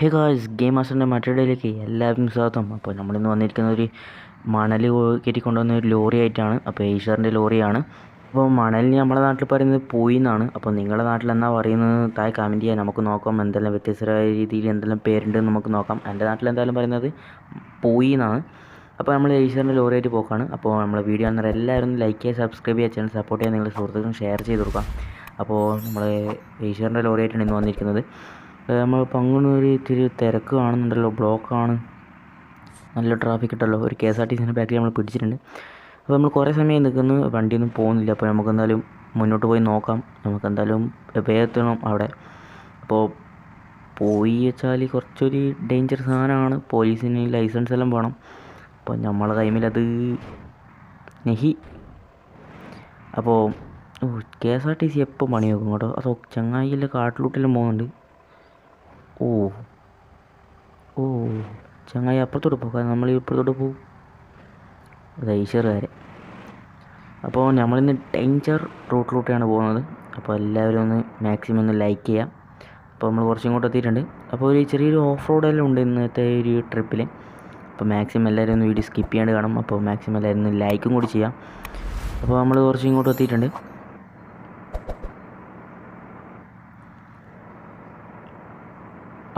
Hey guys game മാസ്റ്ററിന്റെ മറ്റൊരിടയിലേക്ക് എല്ലാവർക്കും സ്വാഗതം. അപ്പോൾ നമ്മളിന്ന് വന്നിരിക്കുന്ന ഒരു മണൽ കയറ്റി കൊണ്ടുവന്ന ഒരു ലോറി ആയിട്ടാണ്. അപ്പോൾ ഈശ്വറിന്റെ ലോറിയാണ്. അപ്പോൾ മണലിന് നമ്മുടെ നാട്ടിൽ പറയുന്നത് പോയി എന്നാണ്. അപ്പോൾ നിങ്ങളുടെ നാട്ടിൽ എന്നാ പറയുന്നത്? താഴെ കമന്റ് ചെയ്യാം നമുക്ക് നോക്കാം. എന്തെല്ലാം വ്യത്യസ്തമായ രീതിയിൽ എന്തെല്ലാം പേരുണ്ടെന്ന് നമുക്ക് നോക്കാം. എന്റെ നാട്ടിൽ എന്തായാലും പറയുന്നത് പോയി എന്നാണ്. അപ്പോൾ നമ്മൾ ഈശ്വറിന്റെ ലോറി ആയിട്ട് പോക്കാണ്. അപ്പോൾ നമ്മുടെ വീഡിയോ എന്നാൽ എല്ലാവരും ലൈക്ക് ചെയ്യുക സബ്സ്ക്രൈബ് ചെയ്യുക ചാനൽ സപ്പോർട്ട് ചെയ്യുക നിങ്ങളുടെ സുഹൃത്തുക്കളും ഷെയർ ചെയ്ത് കൊടുക്കാം അപ്പോൾ നമ്മൾ ഈശ്വറിന്റെ ലോറി ആയിട്ടാണ് ഇന്ന് വന്നിരിക്കുന്നത്. അങ്ങനെ ഒരു ഇത്തിരി തിരക്ക് കാണുന്നുണ്ടല്ലോ ബ്ലോക്കാണ് നല്ല ട്രാഫിക് ഉണ്ടല്ലോ. ഒരു കെ എസ് ആർ ടി സിന്റെ ബാക്കിൽ നമ്മൾ പിടിച്ചിട്ടുണ്ട്. അപ്പോൾ നമ്മൾ കുറേ സമയം നിൽക്കുന്നു വണ്ടിയൊന്നും പോകുന്നില്ല. അപ്പോൾ നമുക്ക് എന്തായാലും മുന്നോട്ട് പോയി നോക്കാം. നമുക്ക് എന്തായാലും വേഗത്തണം അവിടെ. അപ്പോൾ പോയി വെച്ചാൽ കുറച്ചൊരു ഡേഞ്ചർ സാധനമാണ്. പോലീസിന് ലൈസൻസ് എല്ലാം വേണം. അപ്പോൾ നമ്മളെ ടൈമിൽ അത് നെഹി. അപ്പോൾ K S R T C എപ്പോൾ പണി കേട്ടോ അതോ ചങ്ങായിയെല്ലാം കാട്ടിലൂട്ടെല്ലാം പോകുന്നുണ്ട്. ഓ ഓ ചങ്ങായി അപ്പുറത്തോട്ട് പോകാം നമ്മൾ ഇപ്പുറത്തോട്ട് പോകും വരെ അപ്പോൾ നമ്മളിന്ന് ഡേഞ്ചർ റൂട്ടിലൂടെയാണ് പോകുന്നത്. അപ്പോൾ എല്ലാവരും ഒന്ന് മാക്സിമം ഒന്ന് ലൈക്ക് ചെയ്യാം. അപ്പോൾ നമ്മൾ കുറച്ചും ഇങ്ങോട്ട് എത്തിയിട്ടുണ്ട്. അപ്പോൾ ഒരു ചെറിയൊരു ഓഫ് റോഡെല്ലാം ഉണ്ട് ഇന്നത്തെ ഒരു ട്രിപ്പിൽ അപ്പോൾ മാക്സിമം എല്ലാവരും ഒന്ന് വീഡിയോ സ്കിപ്പ് ചെയ്യാണ്ട് കാണും. അപ്പോൾ മാക്സിമം എല്ലാവരും ഒന്ന് ലൈക്കും കൂടി ചെയ്യാം. അപ്പോൾ നമ്മൾ കുറച്ച് ഇങ്ങോട്ട് എത്തിയിട്ടുണ്ട്.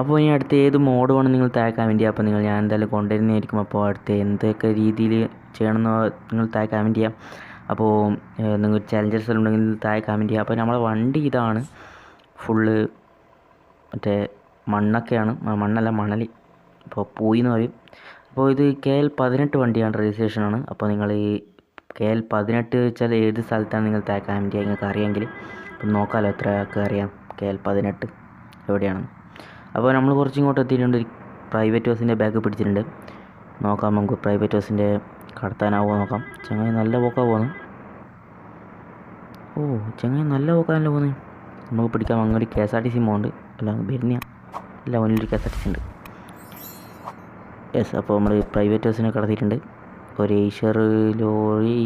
അപ്പോൾ ഇനി അടുത്ത ഏത് മോഡ് വേണം നിങ്ങൾ താഴെ വേണ്ടി? അപ്പോൾ നിങ്ങൾ ഞാൻ എന്തായാലും കൊണ്ടുവരുന്നതായിരിക്കും. അപ്പോൾ അടുത്ത എന്തൊക്കെ രീതിയിൽ ചെയ്യണമെന്ന് നിങ്ങൾ താഴെ വേണ്ടിയാ അപ്പോൾ നിങ്ങൾ ചലഞ്ചേഴ്സ് ഉണ്ടെങ്കിൽ കമന്റ് ചെയ്യാം അപ്പോൾ നമ്മളെ വണ്ടി ഇതാണ്. ഫുള്ള് മറ്റേ മണ്ണൊക്കെയാണ്. മണ്ണല്ല മണൽ. അപ്പോൾ പോയി എന്ന് പറയും. അപ്പോൾ ഇത് കെ എൽ പതിനെട്ട് വണ്ടിയാണ് രജിസ്ട്രേഷനാണ് അപ്പോൾ നിങ്ങൾ ഈ കെ എൽ പതിനെട്ട് വെച്ചാൽ ഏത് സ്ഥലത്താണ് നിങ്ങൾ താഴെ വേണ്ടി? നിങ്ങൾക്ക് അറിയാമെങ്കിൽ അപ്പം നോക്കാമല്ലോ എത്ര അറിയാം. കെ എൽ പതിനെട്ട് എവിടെയാണെന്ന്. അപ്പോൾ നമ്മൾ കുറച്ചിങ്ങോട്ട് എത്തിയിട്ടുണ്ട്. പ്രൈവറ്റ് ബസ്സിന്റെ ബാഗ് പിടിച്ചിട്ടുണ്ട്. നോക്കാം നമുക്ക് പ്രൈവറ്റ് ബസ്സിന്റെ കടത്താനാവുമോ നോക്കാം. ചങ്ങായി നല്ല പോക്കാണ് പോകുന്നത് ഓ ചങ്ങായി നല്ല പോക്കാണല്ലോ പോകുന്നത് നമുക്ക് പിടിക്കാം. അങ്ങോട്ട് K S R T C പോകുന്നുണ്ട് അല്ല വരുന്ന അല്ല മുന്നിലൊരു K S R T C ഉണ്ട്. യെസ് അപ്പോൾ നമ്മൾ പ്രൈവറ്റ് ബസ്സിനെ കടത്തിയിട്ടുണ്ട്. ഒരു ഏഷ്യർ ലോറി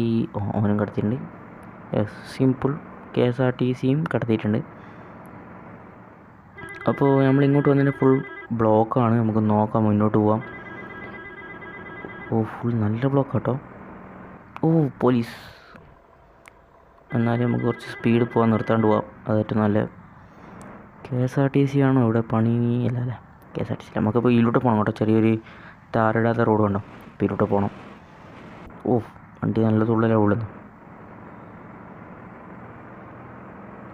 ഓനും കടത്തിയിട്ടുണ്ട്. Yes simple K S R T സിയും കടത്തിയിട്ടുണ്ട്. അപ്പോൾ നമ്മൾ ഇങ്ങോട്ട് വന്നതിന്റെ ഫുൾ ബ്ലോക്കാണ് നമുക്ക് നോക്കാം മുന്നോട്ട് പോവാം. ഓ ഫുൾ നല്ല ബ്ലോക്ക് കേട്ടോ ഓ പോലീസ് എന്നാലും നമുക്ക് കുറച്ച് സ്പീഡ് പോകാൻ നിർത്താണ്ട് പോവാം. അതായിട്ട് നല്ല K S R T C ആണോ ഇവിടെ പണി അല്ല അല്ലേ. K S R T C നമുക്കിപ്പോൾ ഇതിലൂടെ പോകണം കേട്ടോ. ചെറിയൊരു താറിടാത്ത റോഡ് കണ്ടോ? അപ്പോൾ ഇതിലൂടെ പോകണം. ഓ വണ്ടി നല്ല തുള്ളലാണ് ഉള്ളുന്നു.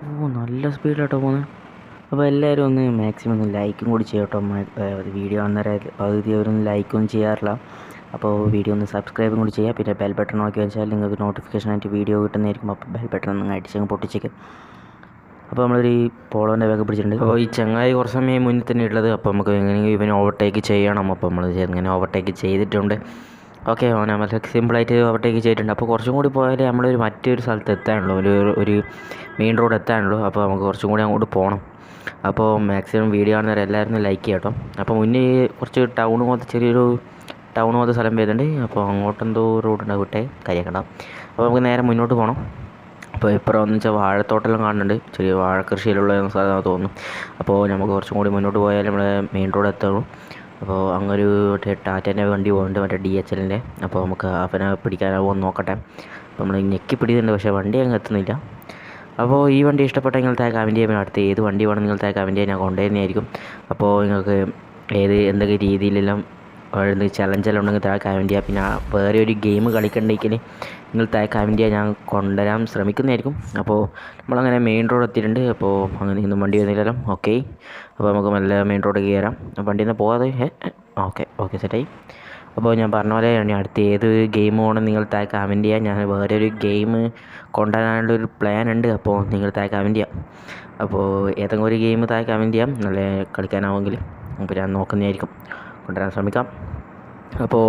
ഓ നല്ല സ്പീഡിലാട്ടോ പോകുന്നത് അപ്പോൾ എല്ലാവരും ഒന്ന് മാക്സിമം ഒന്ന് ലൈക്കും കൂടി ചെയ്യട്ടോ വീഡിയോ അന്നേരം പകുതി അവരൊന്നും ലൈക്കും ചെയ്യാറില്ല. അപ്പോൾ വീഡിയോ ഒന്ന് സബ്സ്ക്രൈബും കൂടി ചെയ്യുക. പിന്നെ ബെൽ ബട്ടൺ നോക്കി വെച്ചാൽ നിങ്ങൾക്ക് നോട്ടിഫിക്കേഷൻ ആയിട്ട് വീഡിയോ കിട്ടുന്നതായിരിക്കും. അപ്പോൾ ബെൽ ബട്ടൺ ഒന്ന് അടിച്ചങ്ങ് പൊട്ടിച്ചേക്കും. അപ്പോൾ നമ്മളൊരു പോളോന്റെ ബാഗ് പിടിച്ചിട്ടുണ്ട്. അപ്പോൾ ഈ ചങ്ങായി കുറച്ച് സമയം മുന്നിൽ തന്നെ ഉള്ളത്. അപ്പോൾ നമുക്ക് എങ്ങനെയെങ്കിലും ഇവനെ ഓവർടേക്ക് ചെയ്യണം. അപ്പോൾ നമ്മൾ ഇങ്ങനെ ഓവർടേക്ക് ചെയ്തിട്ടുണ്ട്. ഓക്കെ നമ്മൾ സിമ്പിളായിട്ട് ഓവർടേക്ക് ചെയ്തിട്ടുണ്ട്. അപ്പോൾ കുറച്ചും കൂടി പോയാൽ നമ്മളൊരു മറ്റൊരു സ്ഥലത്ത് എത്താനുള്ളൂ. ഒരു ഒരു മെയിൻ റോഡ് എത്താനുള്ളൂ. അപ്പോൾ നമുക്ക് കുറച്ചും കൂടി അങ്ങോട്ട് പോകണം അപ്പോൾ മാക്സിമം വീഡിയോ കാണുന്നവർ എല്ലാവരും ലൈക്ക് ചെയ്യട്ടോ. അപ്പോൾ മുന്നേ കുറച്ച് ടൗൺ പോലത്തെ ചെറിയൊരു ടൗൺ പോലത്തെ സ്ഥലം വരുന്നുണ്ട് അപ്പോൾ അങ്ങോട്ടെന്തോ റോഡ് വിട്ടേ കരിയാക്കണ്ട അപ്പോൾ നമുക്ക് നേരെ മുന്നോട്ട് പോകണം അപ്പോൾ ഇപ്പുറം എന്ന് വെച്ചാൽ വാഴത്തോട്ടെല്ലാം കാണുന്നുണ്ട്. ചെറിയ വാഴ കൃഷിയിലുള്ള സ്ഥലം തോന്നുന്നു. അപ്പോൾ നമുക്ക് കുറച്ചും കൂടി മുന്നോട്ട് പോയാൽ നമ്മൾ മെയിൻ റോഡ് എത്തുള്ളൂ. അപ്പോൾ അങ്ങൊരു മറ്റേ ടാറ്റേന്റെ വണ്ടി പോകുന്നുണ്ട് മറ്റേ ഡി എച്ച് എല്ലിന്റെ അപ്പോൾ നമുക്ക് അവനെ പിടിക്കാനാവുമോ നോക്കട്ടെ. അപ്പോൾ നമ്മൾ ഞെക്കി പിടിക്കുന്നുണ്ട് പക്ഷേ വണ്ടി അങ്ങ് എത്തുന്നില്ല. അപ്പോൾ ഈ വണ്ടി ഇഷ്ടപ്പെട്ടെങ്കിൽ താഴെ ചെയ്യുമ്പോൾ അടുത്ത് ഏത് വണ്ടി വേണം നിങ്ങൾ താഴെ ചെയ്യാൻ ഞാൻ കൊണ്ടുവരുന്നതായിരിക്കും അപ്പോൾ നിങ്ങൾക്ക് ഏത് എന്തൊക്കെ രീതിയിലെല്ലാം എന്തെങ്കിലും ചലഞ്ചെല്ലാം ഉണ്ടെങ്കിൽ താഴെ ചെയ്യുക പിന്നെ വേറെ ഒരു ഗെയിം കളിക്കണ്ടെങ്കിൽ നിങ്ങൾ താഴെ ചെയ്യാൻ ഞാൻ കൊണ്ടുവരാൻ ശ്രമിക്കുന്നതായിരിക്കും. അപ്പോൾ നമ്മളങ്ങനെ മെയിൻ റോഡ് എത്തിയിട്ടുണ്ട്. അപ്പോൾ അങ്ങനെ ഇന്നും വണ്ടി വന്നില്ലല്ലോ ഓക്കെ അപ്പോൾ നമുക്ക് നല്ല മെയിൻ റോഡ് കയറാം. വണ്ടി നിന്ന് പോകാതെ. ഓക്കെ ഓക്കെ സെറ്റായി അപ്പോൾ ഞാൻ പറഞ്ഞ പോലെ ഇനി അടുത്ത ഏത് ഗെയിം വേണം നിങ്ങൾ താഴെ കമന്റ് ചെയ്യാം. ഞാൻ വേറെ ഒരു ഗെയിം കൊണ്ടുവരാനുള്ള ഒരു പ്ലാൻ ഉണ്ട്. അപ്പോൾ നിങ്ങൾ താഴെ കമന്റ് ചെയ്യാം. അപ്പോൾ ഏതെങ്കിലും ഒരു ഗെയിം താഴെ കമന്റ് ചെയ്യാം. നല്ല കളിക്കാനാവുമെങ്കിൽ അപ്പോൾ ഞാൻ നോക്കുന്നതായിരിക്കും. കൊണ്ടുവരാൻ ശ്രമിക്കാം. അപ്പോൾ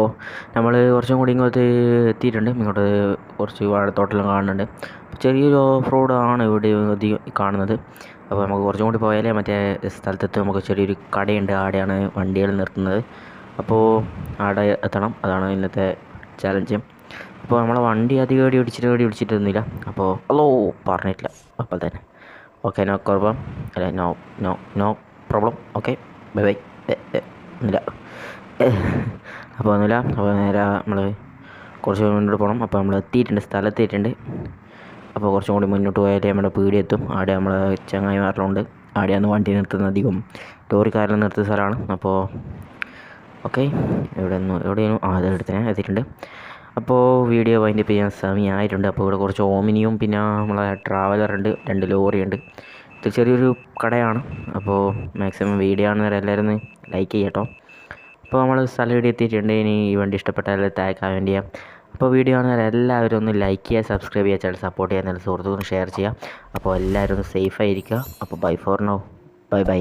നമ്മൾ കുറച്ചും കൂടി ഇങ്ങോട്ട് എത്തിയിട്ടുണ്ട്. ഇങ്ങോട്ട് കുറച്ച് വാഴത്തോട്ടെല്ലാം കാണുന്നുണ്ട്. ചെറിയൊരു ഓഫ് റോഡാണ് ഇവിടെ അധികം കാണുന്നത്. അപ്പോൾ നമുക്ക് കുറച്ചും കൂടി പോയാലേ മറ്റേ സ്ഥലത്തെത്ത്. നമുക്ക് ചെറിയൊരു കടയുണ്ട്. ആടെയാണ് വണ്ടികൾ നിർത്തുന്നത്. അപ്പോൾ അവിടെ എത്തണം. അതാണ് ഇന്നത്തെ ചാലഞ്ച് അപ്പോൾ നമ്മളെ വണ്ടി അധികം അടി ഓടിച്ചിട്ട് അടി ഓടിച്ചിട്ടൊന്നുമില്ല അപ്പോൾ ഹലോ പറഞ്ഞിട്ടില്ല. അപ്പോൾ തന്നെ. ഓക്കെ നോ കുഴപ്പം. അല്ല no no no problem okay bye bye ഒന്നുമില്ല. അപ്പോൾ ഒന്നുമില്ല. അപ്പോൾ നേരെ നമ്മൾ കുറച്ച് മുന്നോട്ട് പോകണം അപ്പോൾ നമ്മൾ എത്തിയിട്ടുണ്ട്. സ്ഥലത്തെത്തിയിട്ടുണ്ട് അപ്പോൾ കുറച്ചും കൂടി മുന്നോട്ട് പോയാലേ നമ്മുടെ പീടി എത്തും അവിടെ നമ്മൾ ചങ്ങായിമാരിലുണ്ട് അവിടെയാണ് വണ്ടി നിർത്തുന്നത് അധികം ലോറിക്കാരെല്ലാം നിർത്തുന്ന സ്ഥലമാണ്. അപ്പോൾ ഓക്കെ എവിടെ നിന്ന് എവിടെയാണ്? ആ ഞാൻ എത്തിയിട്ടുണ്ട്. അപ്പോൾ വീഡിയോ വൈൻഡപ്പ് ചെയ്യാൻ സമയമായിട്ടുണ്ട് അപ്പോൾ ഇവിടെ കുറച്ച് ഓമിനിയും പിന്നെ നമ്മളെ ട്രാവലർ ഉണ്ട് രണ്ട് ലോറി ഉണ്ട്. ഇത് ചെറിയൊരു കടയാണ്. അപ്പോൾ മാക്സിമം വീഡിയോ ആണെന്ന് എല്ലാവരും ലൈക്ക് ചെയ്യട്ടോ അപ്പോൾ നമ്മൾ സ്ഥലം ഇവിടെ എത്തിയിട്ടുണ്ട്. ഇനി ഈ വണ്ടി ഇഷ്ടപ്പെട്ടാൽ താക്കാൻ വേണ്ടി അപ്പോൾ വീഡിയോ ആണെന്നവരെ എല്ലാവരും ഒന്ന് ലൈക്ക് ചെയ്യുക സബ്സ്ക്രൈബ് ചെയ്യുക ചാനൽ സപ്പോർട്ട് ചെയ്യാൻ നല്ല സുഹൃത്തുക്കളും ഷെയർ ചെയ്യുക. അപ്പോൾ എല്ലാവരും ഒന്ന് സേഫ് ആയിരിക്കുക. അപ്പോൾ bye for now bye bye